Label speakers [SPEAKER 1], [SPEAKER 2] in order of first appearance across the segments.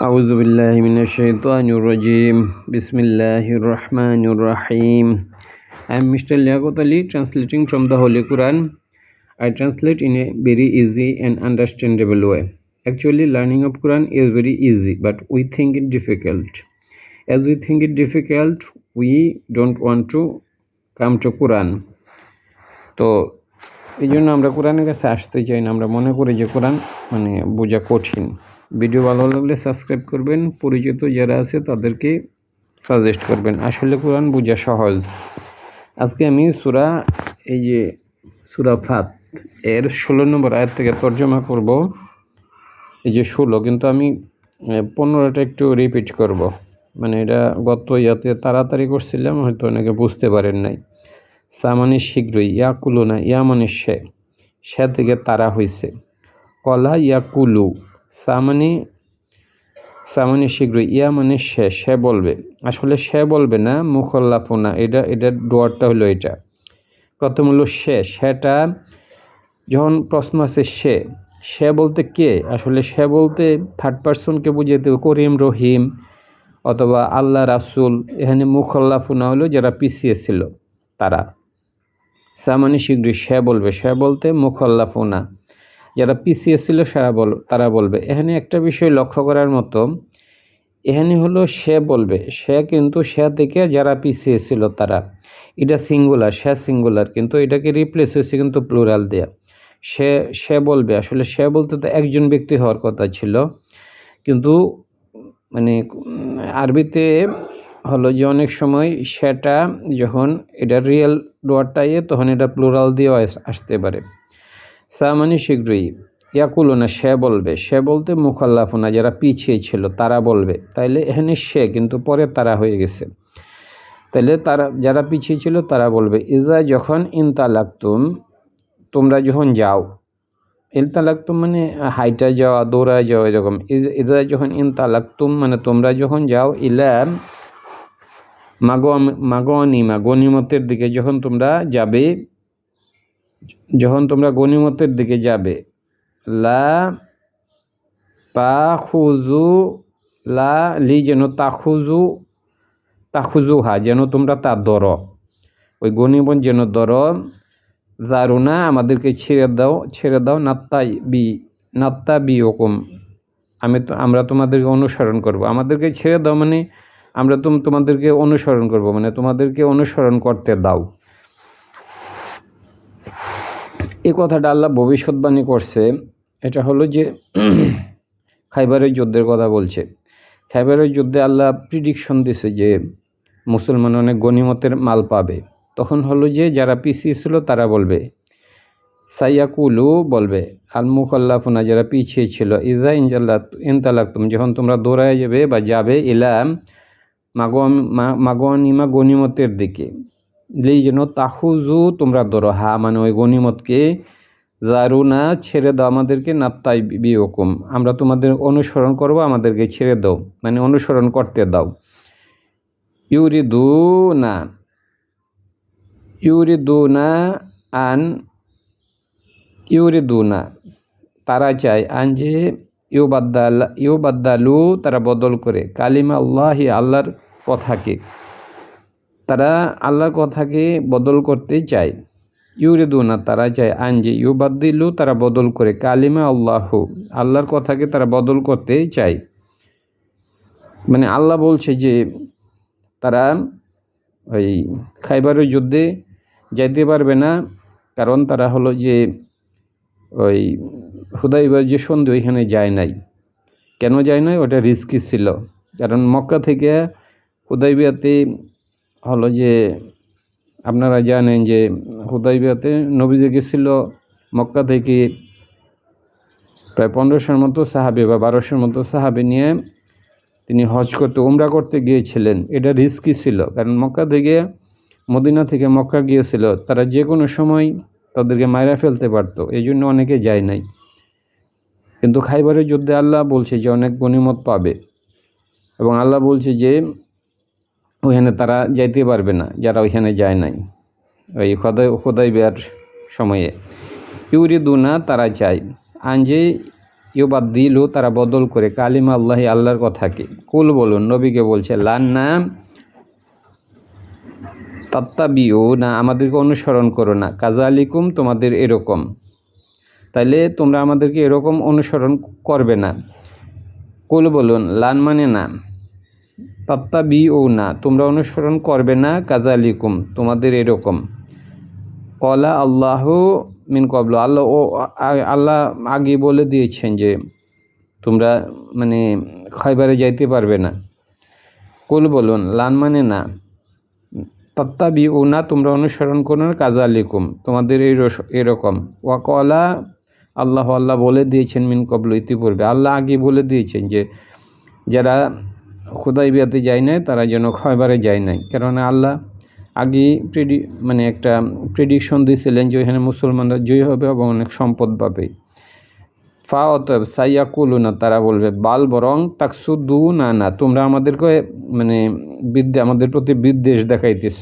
[SPEAKER 1] أعوذ بالله من الشيطان الرجيم بسم الله الرحمن الرحيم I am Mr. Liaquat Ali translating from the Holy Quran. I translate in a very easy and understandable way. Actually learning of Quran is very easy but we think it difficult. As we think it difficult we don't want to come to Quran. তো এই জন্য আমরা কোরআনের কাছে আসতে চাই না আমরা মনে করি যে কোরআন মানে বোঝা কঠিন ভিডিও ভালো লাগলে সাবস্ক্রাইব করবেন। পরিচিত যারা আছে তাদেরকে সাজেস্ট করবেন। আসলে কোরআন বোঝা সহজ। আজকে আমি সুরা, এই যে সুরা ফাত, এর ষোলো নম্বর আয়াত থেকে তর্জমা করব। এই যে ষোলো, কিন্তু আমি পনেরোটা একটু রিপিট করব। মানে এটা গত ইয়াতে তাড়াতাড়ি করছিলাম, হয়তো অনেকে বুঝতে পারেন নাই। সা মানে শীঘ্রই ইয়া কুলু না ইয়া মানে সে সে থেকে তারা হয়েছে কলা ইয়া কুলু সা মানে সা মানে শীঘ্রই, ইয়া মানে সে সে বলবে। আসলে সে বলবে না, মুখল্লাফুনা, এটা, এটার ডোয়ারটা হলো এটা। প্রথম হলো সে, সেটা যখন প্রশ্ন আছে সে সে বলতে কে? আসলে সে বলতে থার্ড পার্সনকে বুঝাইতে করিম, রহিম, অথবা আল্লাহ, রাসুল, এখানে মুখল্লাফুনা হলো যারা পিছিয়ে ছিল, তারা। সামানি শীঘ্রই সে বলবে, সে বলতে মুখল্লাফুনা। যারা পিছিয়ে ছিল সেরা বল, তারা বলবে। এখানে একটা বিষয় লক্ষ্য করার মতো, এখানে হলো সে বলবে, সে কিন্তু সে থেকে যারা পিছিয়ে ছিল তারা, এটা সিঙ্গুলার সে সিঙ্গুলার কিন্তু এটাকে রিপ্লেস হয়েছে কিন্তু প্লুরাল দেয়া। সে সে বলবে, আসলে সে বলতে তো একজন ব্যক্তি হওয়ার কথা ছিল, কিন্তু মানে আরবিতে হলো যে অনেক সময় সেটা যখন এটা রিয়েল ডোয়ারটা ইয়ে তখন এটা প্লুরাল দিয়েও আসতে পারে। সা মানে শীঘ্রই ইয়াকুলো না সে বলবে, সে বলতে মুখাল্লাফুনা যারা পিছিয়ে ছিল তারা বলবে, তাইলে এখানে সে, কিন্তু পরে তারা হয়ে গেছে। তাইলে তারা, যারা পিছিয়ে ছিল তারা বলবে, ইজা যখন ইনতালাকতুম, তোমরা যখন যাও। ইনতালাকতুম মানে হাইটা যাওয়া, দৌড়ায় যাওয়া, এরকম। ইজা যখন ইনতালাকতুম মানে তোমরা যখন যাও ইলা মাগো মাগনিমা গনিমতের দিকে যখন তোমরা যাবে যখন তোমরা গনিমতের দিকে যাবে, লা পা খুজু লা লি যেন তাখুজু তাখুজু হা যেন তোমরা তা দর ওই গনিমত যেন দর জারুনা আমাদেরকে ছেড়ে দাও ছেড়ে দাও নাত্তা বি নাত্তা বি ওকম আমি তো, আমরা তোমাদেরকে অনুসরণ করব। আমাদেরকে ছেড়ে দাও মানে আমরা তো তোমাদেরকে অনুসরণ করব মানে তোমাদেরকে অনুসরণ করতে দাও। এই কথাটা আল্লাহ ভবিষ্যৎবাণী করছে। এটা হলো যে খাইবারের যুদ্ধের কথা বলছে। খাইবারের যুদ্ধে আল্লাহ প্রিডিকশন দিছে যে মুসলমান অনেক গণিমতের মাল পাবে। তখন হলো যে যারা পিছিয়ে ছিল তারা বলবে, সাইয়াকুলু বলবে আল মুখাল্লাফুনা যারা পিছিয়ে ছিল ইজা ইনজাল্লা ইনতালাকুম যখন তোমরা দৌড়ায় যাবে বা যাবে ইলাম মাগনিমা গনিমতের দিকে। যেই যেন তাহুজু, তোমরা ধরো হা মানে ওই গনিমতকে জারুনা ছেড়ে দাও, আমাদেরকে নাত্তাই বিয়কুম আমরা তোমাদের অনুসরণ করব, আমাদেরকে ছেড়ে দাও মানে অনুসরণ করতে দাও। ইউরিদু না ইউরিদু না আন ইউরিদু না তারা চায় আন যে ইউ বাদ্দাল ইউ বাদ্দালু তারা বদল করে। কালিমা আল্লাহি আল্লাহর কথাকে। তারা আল্লাহর কথাকে বদল করতে চায়। ইউরে না তারা চায় আঞ্জি ইউবাদ্দিলু, তারা বদল করে। কালিমা আল্লাহু, আল্লাহর কথাকে তারা বদল করতে চায়। মানে আল্লাহ বলছে যে, তারা ওই খাইবারের যুদ্ধে যাইতে পারবে না। কারণ তারা হলো যে, ওই হুদাইবার যে সন্ধি, ওইখানে যায় নাই। কেন যায় নাই? ওটা রিস্কি ছিল। কারণ মক্কা থেকে হুদাইবিয়াতে হলো যে, আপনারা জানেন যে, হুদাইবিয়াতে নবীজি গেছিল মক্কা থেকে প্রায় পনেরোশোর মতো সাহাবি বা বারোশোর মতো সাহাবি নিয়ে তিনি হজ করতে, উমরা করতে গিয়েছিলেন। এটা রিস্কি ছিল, কারণ মক্কা থেকে, মদিনা থেকে মক্কা গিয়েছিল, তারা যে কোনো সময় তাদেরকে মায়েরা ফেলতে পারতো, এই জন্য অনেকে যায় নাই। কিন্তু খাইবারের যুদ্ধে আল্লাহ বলছে যে, অনেক গণিমত পাবে। এবং আল্লাহ বলছে যে ওইখানে তারা যাইতে পারবে না, যারা ওইখানে যায় নাই। ওই খোদাই খোদাই বেয়ার সময়ে। ইউরি ইউরিদুনা, তারা চায় আঞ্জে ইউবাদ্দিলু, তারা বদল করে কালিমা আল্লাহি, আল্লাহর কথাকে। কুল বলুন, নবীকে বলছে লান্না তাত্তাবিও না আমাদেরকে অনুসরণ করো না। কাজালিকুম, তোমাদের এরকম। তাইলে তোমরা আমাদেরকে এরকম অনুসরণ করবে না। কুল বলুন, লান মানে না তাত্তাবি ও না, তোমরা অনুসরণ করবে না কাজালিকুম তোমাদের এরকম। কলা আল্লাহ মিন কবল আল্লাহ ও আল্লাহ আগে বলে দিয়েছেন যে, তোমরা মানে খাইবারে যাইতে পারবে না। কুল বলুন, লান মানে না। তত্তাবি ও না, তোমরা অনুসরণ করো না কাজা আলিকুম তোমাদের এই এরকম। ওয়াকলা আল্লাহ আল্লাহ বলে দিয়েছেন মিন কবল ইতিপূর্বে। আল্লাহ আগে বলে দিয়েছেন যে, যারা খুদাই বিয়াতে যায় নাই, তারা যেন খয়বারে যায় নাই। কেননা আল্লাহ আগে প্রেডি মানে একটা প্রেডিকশন দিয়েছিলেন যে এখানে মুসলমানরা জয়ী হবে এবং অনেক সম্পদ পাবে। ফা অতএব সাইয়া কুলু না তারা বলবে, বাল বরং তাকসু দু না না তোমরা আমাদেরকে মানে বিদ্যে, আমাদের প্রতি বিদ্বেষ দেখাইতেছ।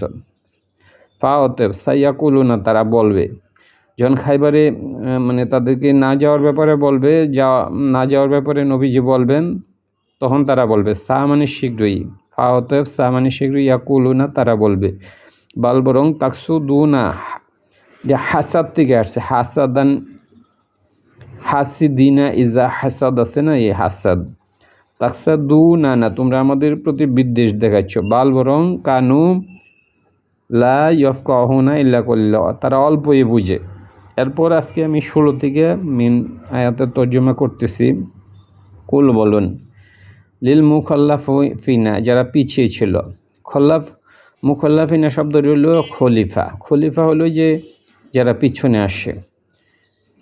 [SPEAKER 1] ফা অতএব সাইয়া কুলু না তারা বলবে, যখন খাইবারে মানে তাদেরকে না যাওয়ার ব্যাপারে বলবে, যা, না যাওয়ার ব্যাপারে নবীজি বলবেন তখন তারা বলবে সা মানে শীঘ্রই। ফা অতএব সা মানে শীঘ্রই ইয়া কুলু না তারা বলবে। বাল বরং তাকসু দু না যে হাসাদ থেকে আসছে, হাসাদান হাসিদিনা ইজা হাসাদ আছে না, এই হাসাদ। তাকসা দু না না, তোমরা আমাদের প্রতি বিদ্বেষ দেখাচ্ছ। বাল বরং কানু লা ইয়ফকাহুনা ইল্লা কল্লা। তারা অল্পই বুঝে। এরপর আজকে আমি ষোলো থেকে মিন আয়াতের তর্জমা করতেছি। কুল বলুন। লিল মুখল্লাফ ফিনা, যারা পিছিয়ে ছিল। খল্লাফ মুখল্লাফিনা শব্দটি হলো খলিফা। খলিফা হলো যে, যারা পিছনে আসে।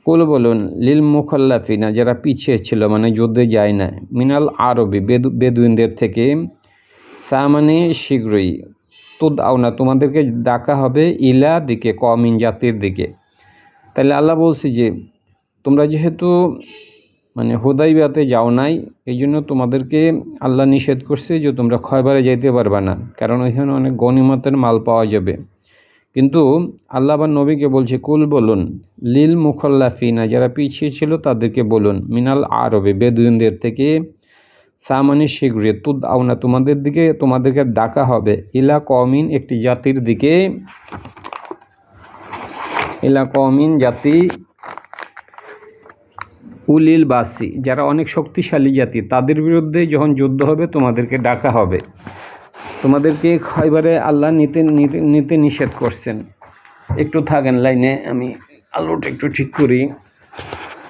[SPEAKER 1] কুল বলুন, লিল মুখল্লাফিনা যারা পিছিয়ে ছিল মানে যুদ্ধে যায় না মিনাল আরবি, বেদু, বেদুইনদের থেকে। সা মানে শীঘ্রই। তো দাও না, তোমাদেরকে ডাকা হবে ইলা দিকে কমিন জাতির দিকে। তাহলে আল্লাহ বলছি যে, তোমরা যেহেতু মানে হুদাইবিয়াতে যাও নাই এই জন্য তোমাদেরকে আল্লাহ নিষেধ করছে যে তোমরা খয়বারে যাইতে পারবা না, কারণ ওইখানে অনেক গণিমতের মাল পাওয়া যাবে। কিন্তু আল্লাহ বা নবীকে বলছে, কুল বলুন, লিল মুখল্লাফিনা যারা পিছিয়ে ছিল তাদেরকে বলুন, মিনাল আরবে বেদুইনদের থেকে সামানি শীঘ্রই তুদ আওনা তোমাদের দিকে তোমাদেরকে ডাকা হবে। ইলা কমিন একটি জাতির দিকে, ইলা কমিন জাতি উলিল বাসি, যারা অনেক শক্তিশালী জাতি, তাদের বিরুদ্ধে যখন যুদ্ধ হবে, তোমাদেরকে ডাকা হবে। তোমাদেরকে খয়বারে আল্লাহ নিতে নিতে নিষেধ করছেন। একটু থাকেন লাইনে, আমি আলোটা একটু ঠিক করি।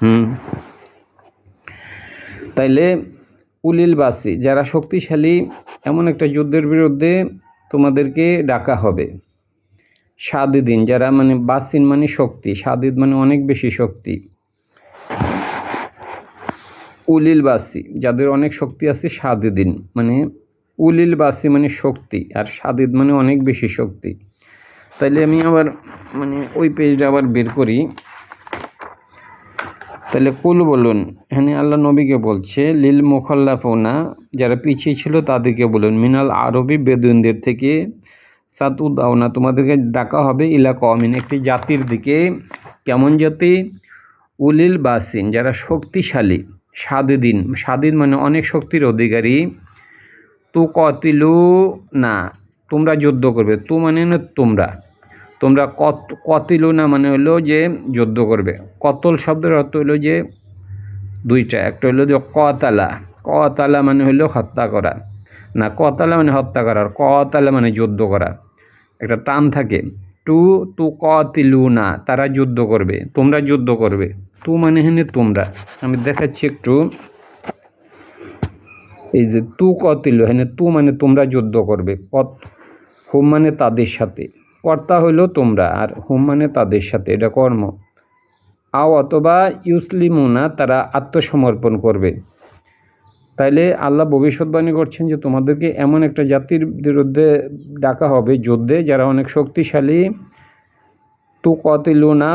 [SPEAKER 1] হুম। তাইলে উলিল বাসি, যারা শক্তিশালী, এমন একটা যুদ্ধের বিরুদ্ধে তোমাদেরকে ডাকা হবে। সাদিদিন, যারা মানে বাসিন মানে শক্তি, সাদিদ মানে অনেক বেশি শক্তি। উলিল বাসি যাদের অনেক শক্তি আছে সাদিদিন মানে উলিল বাসি মানে শক্তি, আর সাদিদ মানে অনেক বেশি শক্তি। তাইলে আমি আবার মানে ওই পেজটা আবার বের করি। তাহলে কুল বলুন, এখানে আল্লাহ নবীকে বলছে, লিল মোখাল্লাফোনা, যারা পিছিয়ে ছিল তাদেরকে বলুন, মিনাল আরবি বেদুনদের থেকে সাতুদ আওনা তোমাদেরকে ডাকা হবে ইলা কমিন একটি জাতির দিকে। কেমন জাতি? উলিল বাসিন যারা শক্তিশালী। সাদিদিন সাদিদ মানে অনেক শক্তির অধিকারী। তু কতিলু, না, তোমরা যুদ্ধ করবে। তু মানে না তোমরা। তোমরা কত, কতিলু না মানে হলো যে যুদ্ধ করবে। কতল শব্দের অর্থ হলো যে দুইটা। একটা হলো যে কতালা। কতালা মানে হলো হত্যা করা। না, কতালা মানে হত্যা করা। আর কতালা মানে যুদ্ধ করা। একটা টান থাকে। টু তু কতিলু না, তারা যুদ্ধ করবে। তোমরা যুদ্ধ করবে। তু মানে হেনে তোমরা। আমি দেখাচ্ছি একটু। এই যে তু কতিলু হেনে তু মানে তোমরা যুদ্ধ করবে। কত? হুম মানে তাদের সাথে। কর্তা হইল তোমরা, আর হুম মানে তাদের সাথে। এটা কর্ম। আও অথবা ইউসলিমুনা, তারা আত্মসমর্পণ করবে। তাইলে আল্লাহ ভবিষ্যৎবাণী করছেন যে তোমাদেরকে এমন একটা জাতির বিরুদ্ধে ডাকা হবে যুদ্ধে, যারা অনেক শক্তিশালী তু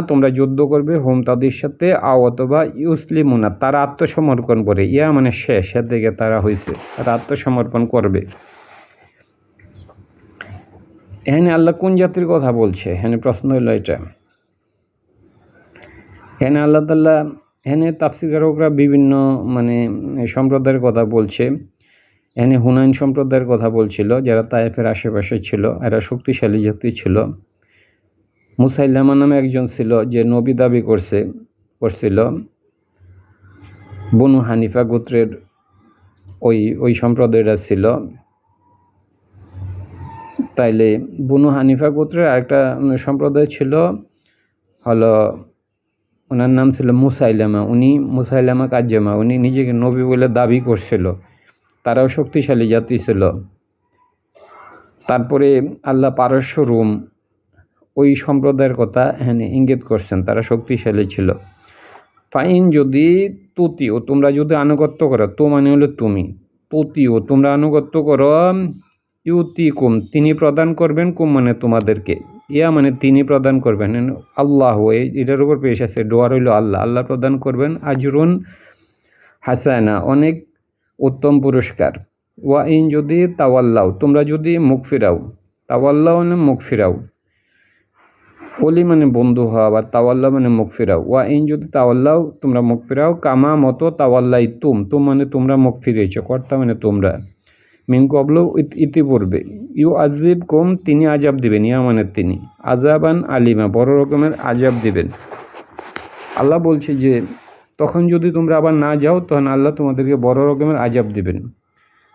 [SPEAKER 1] তোমরা যুদ্ধ করবে হোম তাদের সাথে, আও অথবা ইউসলিমুনা, তারা আত্মসমর্পণ করে। ইয়া মানে শেষ, এর দিকে তারা হয়েছে তারা আত্মসমর্পণ করবে। এখানে আল্লাহ কোন জাতির কথা বলছে? এখানে প্রশ্ন হলো এটা। এখানে আল্লাহ তাল্লাহ এখানে তাফসিরকারকরা বিভিন্ন মানে সম্প্রদায়ের কথা বলছে। এখানে হুনাইন সম্প্রদায়ের কথা বলছিল, যারা তায়েফের আশেপাশে ছিল, এরা শক্তিশালী জাতি ছিল। মুসাইল্লামা নামে একজন ছিল যে নবী দাবি করছে, করছিল বনু হানিফা গোত্রের ওই ওই সম্প্রদায়টা ছিল। তাইলে বনু হানিফা গোত্রের আরেকটা সম্প্রদায় ছিল হলো, ওনার নাম ছিল মুসাইলামা। উনি মুসাইলামা কাজ্জামা, উনি নিজেকে নবী বলে দাবি করছিল। তারাও শক্তিশালী জাতি ছিল। তারপরে আল্লাহ পারস্য রুম ওই সম্প্রদায়ের কথা এখানে ইঙ্গিত করছেন, তারা শক্তিশালী ছিল। ফাইন যদি তুতিও তোমরা যদি আনুগত্য করো, তো মানে হলো তুমি। তুতিও তোমরা আনুগত্য করো, ইউতি কুম, তিনি প্রদান করবেন কুম মানে তোমাদেরকে। ইয়া মানে তিনি প্রদান করবেন আল্লাহ এই এটার উপর পেশ আছে ডোয়ার হইল আল্লাহ। আল্লাহ প্রদান করবেন আজরুন হাসানা, অনেক উত্তম পুরস্কার। ওয়া ইন যদি তাওয়াল্লাও তোমরা যদি মুখ ফিরাও তাওয়াল্লাও মানে মুখ ফিরাও। অলি মানে বন্ধু হওয়া বা তাওয়াল্লা মানে মুখ ফিরাও। ওয়া ইন যদি তাওয়াল্লাও তোমরা মুখ ফিরাও, কামা মতো তাওয়াল্লাই তুম তুম মানে তোমরা মুখ ফিরিয়েছ, কর্তা মানে তোমরা। মিন কবল ইতিপূর্বে, ইউ আজিব কম, তিনি আজাব দিবেন, ইয়া মানে তিনি। আজাবান আলিমা, বড় রকমের আজাব দিবেন। আল্লাহ বলছে যে, তখন যদি তোমরা আবার না যাও, তখন আল্লাহ তোমাদেরকে বড় রকমের আজাব দিবেন।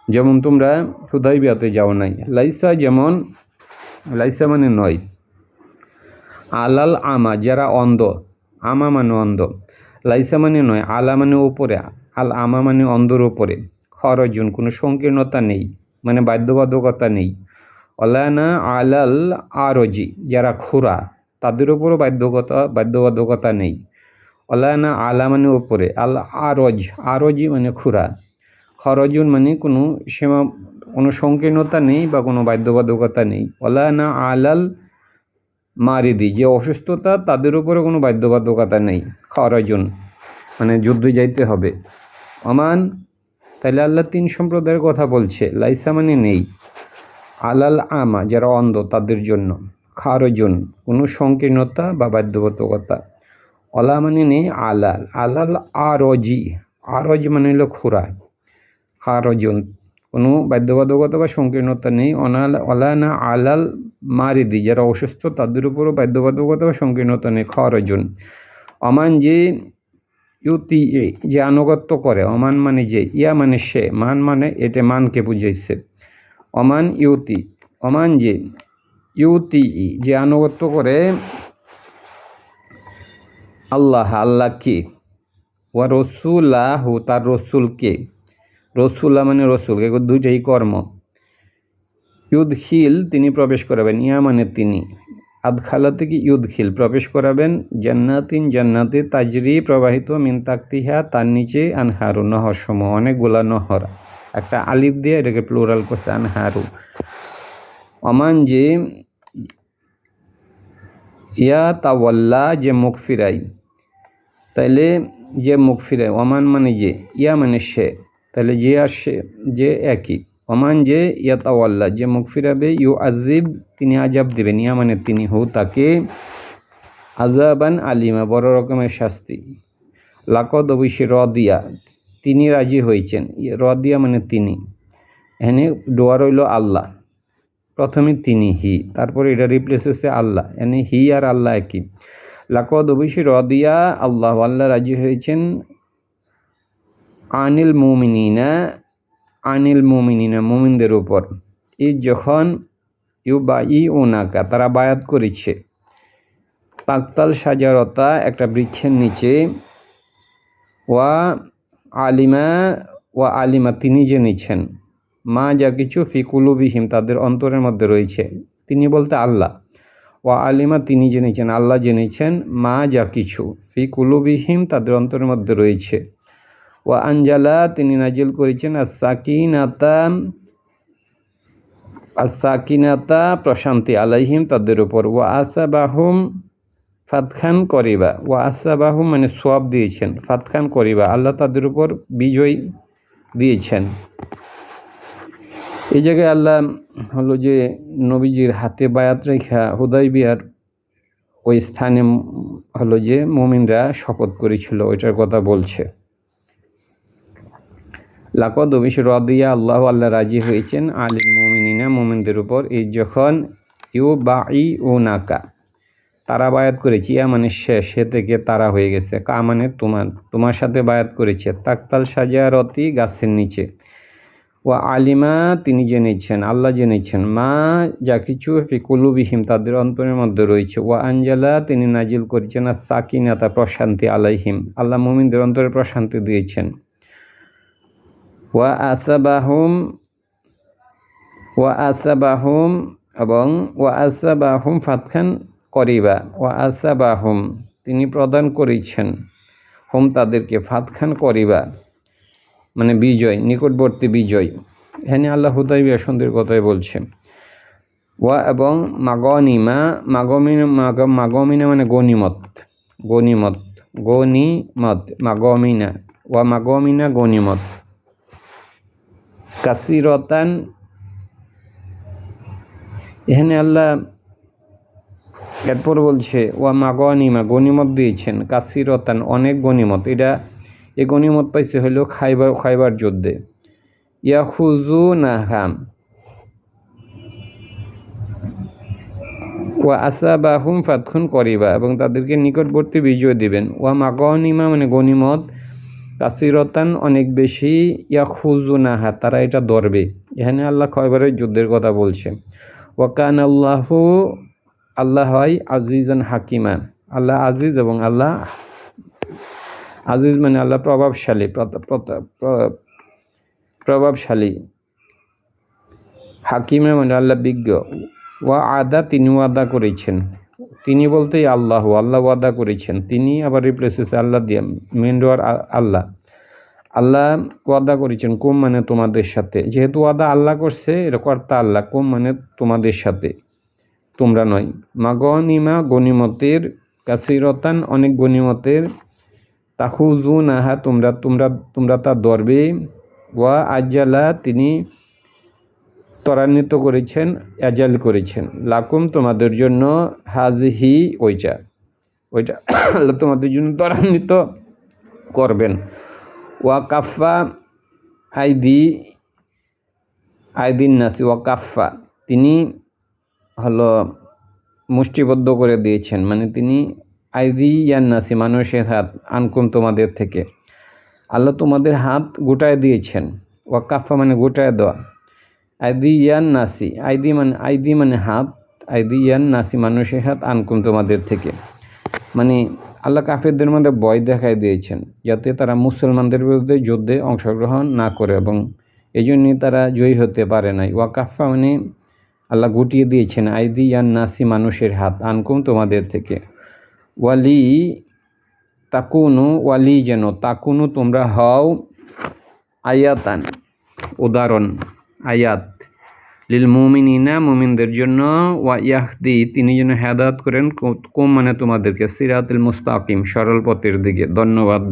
[SPEAKER 1] যেমন তোমরা হুদাই বিয়াতে যাও নাই। লাইসা যেমন, লাইসা মানে নয়। আলাল আমা, যারা অন্ধ। আমা মানে অন্ধ। লাইসা মানে নয়, আলা মানে উপরে। আল আমা মানে অন্ধর উপরে। খরজুন, কোনো সংকীর্ণতা নেই। মানে বাধ্যবাধকতা নেই। অলানা আলাল আরজি, যারা খোরা, তাদের উপরও বাধ্যকতা বাধ্যবাধকতা নেই। অলানা আলা মানে উপরে। আল আরজ, আরজি মানে খুরা। খরজুন মানে কোনো সীমা কোনো সংকীর্ণতা নেই বা কোনো বাধ্যবাধকতা নেই। অলানা আলাল মারিদি যে অসুস্থতা, তাদের উপরে কোনো বাধ্যবাধকতা নেই। খরজুন মানে যুদ্ধে যাইতে হবে। অমান তাহলে আল্লাহ তিন সম্প্রদায়ের কথা বলছে। লাইসা মানে নেই। আলাল আমা, যারা অন্ধ, তাদের জন্য। খারজন কোনো সংকীর্ণতা বা বাধ্যবাধকতা। অলা মানে নেই, আলাল। আলাল আরজি। আরজ মানে হলো খোরা। খারজন কোনো বাধ্যবাধকতা বা সংকীর্ণতা নেই। অনাল অলানা আলাল মারিদি যারা অসুস্থ তাদের উপরও বাধ্যবাধকতা বা সংকীর্ণতা নেই খরজন অমান যে ইউতি এ, যে আনুগত্য করে, অমান মানে যে, ইয়া মানে সে, মান মানে এটা মানকে বুঝাইছে। অমান ইউতি, অমান যে ইউতি ই, যে আনুগত্য করে আল্লাহ আল্লাহ কে? ওয়া রসুল্লাহ তার রসুলকে রসুল্লাহ মানে রসুল দুইটাই কর্ম। ইউদখিল তিনি প্রবেশ করাবেন ইয়া মানে তিনি। আদখালা থেকে ইউদখিল প্রবেশ করাবেন, জান্নাতিন জান্নাতে তাজরি প্রবাহিত মিন তাকতিহা, তার নিচে আনহারু নহর সমূহ অনেকগুলা নহর। একটা আলিফ দিয়ে এটাকে প্লোরাল করছে আনহারু। অমান যে ইয়া তাওয়াল্লা, যে মুখ ফিরাই, তাইলে যে মুখ ফিরাই, অমান মানে যে, ইয়া মানে সে তাহলে যে আর সে, যে একই। অমান যে ইয়াতাওয়াল্লা, যে মুখ ফিরাবে ইউ আজিব তিনি আজাব দেবেন। ইয়া মানে তিনি হু তাকে আজাবান আলিমা, বড় রকমের শাস্তি। লাকদ অবশ্যই রদিয়া, তিনি রাজি হয়েছেন। রদিয়া মানে তিনি। এখানে ডোয়া রইল আল্লাহ। প্রথমে তিনি হি, তারপরে এটা রিপ্লেস হচ্ছে আল্লাহ। এনে হি আর আল্লাহ একই। লাকদ অবশ্যই রদিয়া, আল্লাহ আল্লাহ রাজি হয়েছেন। আনিল মুমিনিনা আনিল মুমিনিনা, মুমিনদের উপর। এই যখন ইউ বা ই ওনাকা তারা বায়াত করেছে। পাকতাল সাজারতা একটা বৃক্ষের নিচে, ওয়া আলিমা ওয়া আলিমা তিনি জেনেছেন মা যা কিছু ফিকুলুবিহিম তাদের অন্তরের মধ্যে রয়েছে। তিনি বলতে আল্লাহ। ওয়া আলিমা তিনি জেনেছেন আল্লাহ জেনেছেন মা যা কিছু ফি কুলুবিহিম, তাদের অন্তরের মধ্যে রয়েছে। ও আঞ্জালা তিনি নাজিল করেছেন আসাকিনাতা আসাকিনাতা প্রশান্তি আলাইহিম তাদের উপর। ও আসাবাহুম ফাতখান করিবা। ও আসাবাহুম মানে সোয়াব দিয়েছেন, ফাতখান করিবা। আল্লাহ তাদের উপর বিজয় দিয়েছেন। এই জায়গায় আল্লাহ হলো যে নবীজির হাতে বায়াত রেখা হুদাই বিহার ওই স্থানে হলো যে মুমিনরা শপথ করেছিল, ওইটার কথা বলছে। লাকদ অবিশ রদিয়া আল্লাহ আল্লাহ রাজি হয়েছেন আলিল মুমিনিনা, মুমিনদের উপর। এই যখন ইউ বা ই ও নাকা তারা বায়াত করেছে ইয়া মানে সে সে থেকে তারা হয়ে গেছে। কা মানে তোমার তোমার সাথে বায়াত করেছে। তাকতাল সাজারতি গাছের নিচে। ও আলিমা, তিনি জেনেছেন, আল্লাহ জেনেছেন, মা যা কিছু ফিকুলুবিহিম তাদের অন্তরের মধ্যে রয়েছে। ও আঞ্জালা তিনি নাজিল করেছেন আর সাকিনাতা প্রশান্তি আলাইহিম। আল্লাহ মুমিনদের অন্তরে প্রশান্তি দিয়েছেন। ওয়া আসাবাহুম এবং ওয়া আসাবাহুম ফাতখান করিবা, ওয়া আসাবাহুম তিনি প্রদান করেছেন, হোম তাদেরকে ফাতখান করিবা মানে বিজয়, নিকটবর্তী বিজয়। এখানে আল্লাহ হুদাইবিয়া সন্ধির কথাই বলছে ওয়া এবং মাগনিমা, মাগমিনা, মাগ, মাগমিনা মানে গনিমত গনিমত গনিমত, মাগমিনা, ওয়া মাগমিনা গনিমত। কাসিরতান। এখানে আল্লাহ এরপর বলছে, ওয়া মাগনিমা গনিমত দিয়েছেন। কাসিরতান অনেক গনিমত। এটা এ গনিমত পাইছে হইল খাইবার খাইবার যুদ্ধে। ইয়া ইয়াহুজু নাহাম ওয়া আসাবাহুম ফাতখুন করিবা এবং তাদেরকে নিকটবর্তী বিজয় দিবেন। ওয়া মাগনিমা মানে গনিমত। কাসিরতান অনেক বেশি ইয়াহুজু নাহা তারা এটা ধরবে। এখানে আল্লাহ খয়বারের যুদ্ধের কথা বলছে। ওয়াকান আল্লাহ আল্লাহ হয় আজিজান হাকিমা। আল্লাহ আজিজ এবং আল্লাহ আজিজ মানে আল্লাহ প্রভাবশালী প্রভাবশালী। হাকিমে মানে আল্লাহ বিজ্ঞ। ওয়া আদা, তিনি আদা করেছেন। তিনি বলতেই আল্লাহ আল্লাহ ওয়াদা করেছেন। তিনি আবার রিপ্লেস হয়েছে আল্লাহ দিয়ে মেন ডোয়ার আল্লাহ। আল্লাহ ওয়াদা করেছেন, কোম মানে তোমাদের সাথে। যেহেতু ওয়াদা আল্লাহ করছে এটা কর্তা আল্লাহ, কোম মানে তোমাদের সাথে। তোমরা নয়। মাগনিমা গনিমতের কাসিরতান, অনেক গনিমতের তাহুজু নাহা তোমরা তোমরা তোমরা তা ধরবে। ওয়া আজ্জালা, তিনি ত্বরান্বিত করেছেন অ্যাজাল করেছেন। লাকুম, তোমাদের জন্য হাজহি ওইটা। ওইটা আল্লাহ তোমাদের জন্য ত্বরান্বিত করবেন। ওয়া কাফা আইদি, আইদিন নাসি, ওয়া কাফা তিনি হলো মুষ্টিবদ্ধ করে দিয়েছেন। মানে তিনি আইদি ইয়ান ইয়ান্নাসি মানুষের হাত, আনকুম তোমাদের থেকে। আল্লাহ তোমাদের হাত গোটায় দিয়েছেন। ওয়াকাফা মানে গোটায় দেওয়া। আইদি ইয়ান নাসি আইদি মানে আইদি মানে হাত আইদি ইয়ান নাসি মানুষের হাত আনকুম তোমাদের থেকে। মানে আল্লাহ কাফেরদের মধ্যে ভয় দেখাই দিয়েছেন, যাতে তারা মুসলমানদের বিরুদ্ধে যুদ্ধে অংশগ্রহণ না করে এবং এই জন্যই তারা জয়ী হতে পারে নাই। ওয়াকাফা মানে আল্লাহ গুটিয়ে দিয়েছেন আইদি ইয়ান নাসি মানুষের হাত আনকুম তোমাদের থেকে। ওয়ালি তাকুনু, ওয়ালি যেন, তাকুনু তোমরা হও আয়াতান, উদাহরণ। আয়াত। লিল মুমিনিনা মুমিনদের জন্য ওয়া ইয়াহদি তিনি যেন হেদায়ত করেন কোম মানে তোমাদেরকে সিরাতুল মুস্তাকিম, সরল পথের দিকে। ধন্যবাদ।